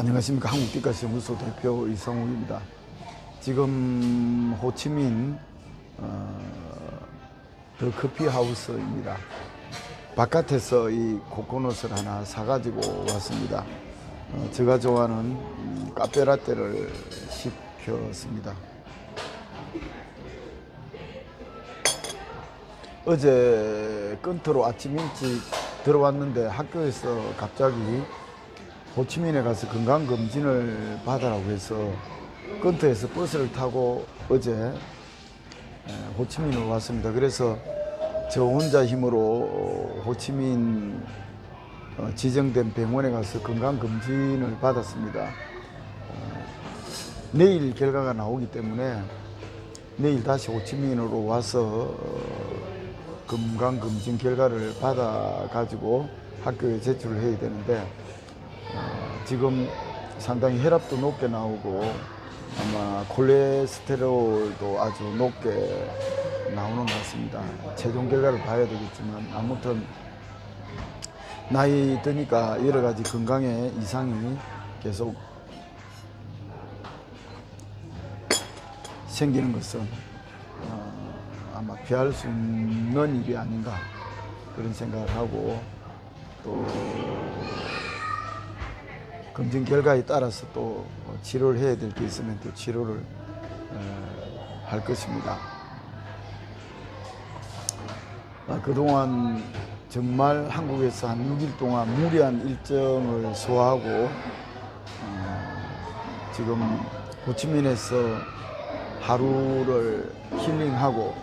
안녕하십니까 한국빛가시 연구소 대표 이성욱입니다. 지금 호치민 어, 더 커피 하우스입니다. 바깥에서 이 코코넛을 하나 사가지고 왔습니다. 어, 제가 좋아하는 음, 카페라떼를 시켰습니다. 어제 건트로 아침 일찍 들어왔는데 학교에서 갑자기 호치민에 가서 건강검진을 받으라고 해서 건트에서 버스를 타고 어제 에, 호치민으로 왔습니다. 그래서 저 혼자 힘으로 호치민 어, 지정된 병원에 가서 건강검진을 받았습니다. 어, 내일 결과가 나오기 때문에 내일 다시 호치민으로 와서 어, 건강검진 결과를 받아가지고 학교에 제출을 해야 되는데 어, 지금 상당히 혈압도 높게 나오고 아마 콜레스테롤도 아주 높게 나오는 것 같습니다. 최종 결과를 봐야 되겠지만 아무튼 나이 드니까 여러 가지 건강에 이상이 계속 생기는 것은 어, 아마 피할 수 없는 일이 아닌가 그런 생각을 하고 또 검진 결과에 따라서 또 치료를 해야 될 게 있으면 또 치료를 어, 할 것입니다. 아, 그동안 정말 한국에서 한 6일 동안 무리한 일정을 소화하고 어, 지금 호치민에서 하루를 힐링하고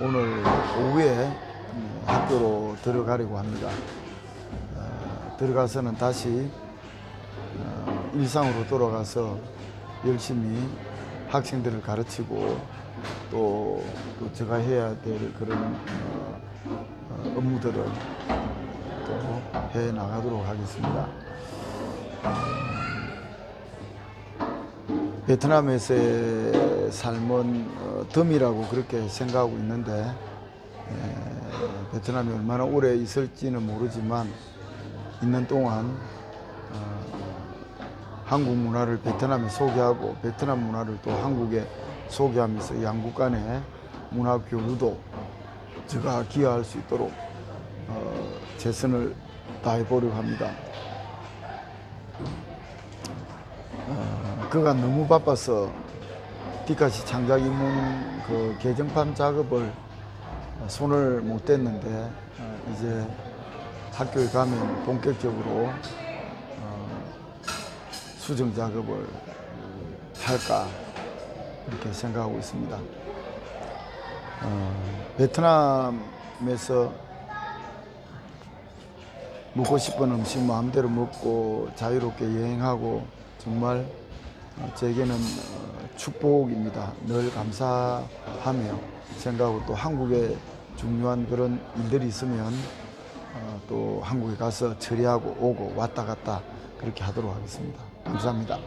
오늘 오후에 음, 학교로 들어가려고 합니다. 어, 들어가서는 다시 어, 일상으로 돌아가서 열심히 학생들을 가르치고 또, 또 제가 해야 될 그런 어, 어, 업무들을 또 해 나가도록 하겠습니다. 베트남에서의 삶은 어, 덤이라고 그렇게 생각하고 있는데 에, 베트남이 얼마나 오래 있을지는 모르지만 있는 동안 어, 한국 문화를 베트남에 소개하고 베트남 문화를 또 한국에 소개하면서 양국 간의 문화 교류도 제가 기여할 수 있도록 어, 최선을 다해 보려고 합니다. 어, 그가 너무 바빠서 디카시 창작 입문 그 개정판 작업을 손을 못 댔는데 어, 이제 학교에 가면 본격적으로 어, 수정 작업을 할까 이렇게 생각하고 있습니다. 어, 베트남에서 먹고 싶은 음식 마음대로 먹고 자유롭게 여행하고 정말 어, 제게는 어, 축복입니다. 늘 감사하며 생각하고 또 한국에 중요한 그런 일들이 있으면 어, 또 한국에 가서 처리하고 오고 왔다 갔다 그렇게 하도록 하겠습니다. 감사합니다.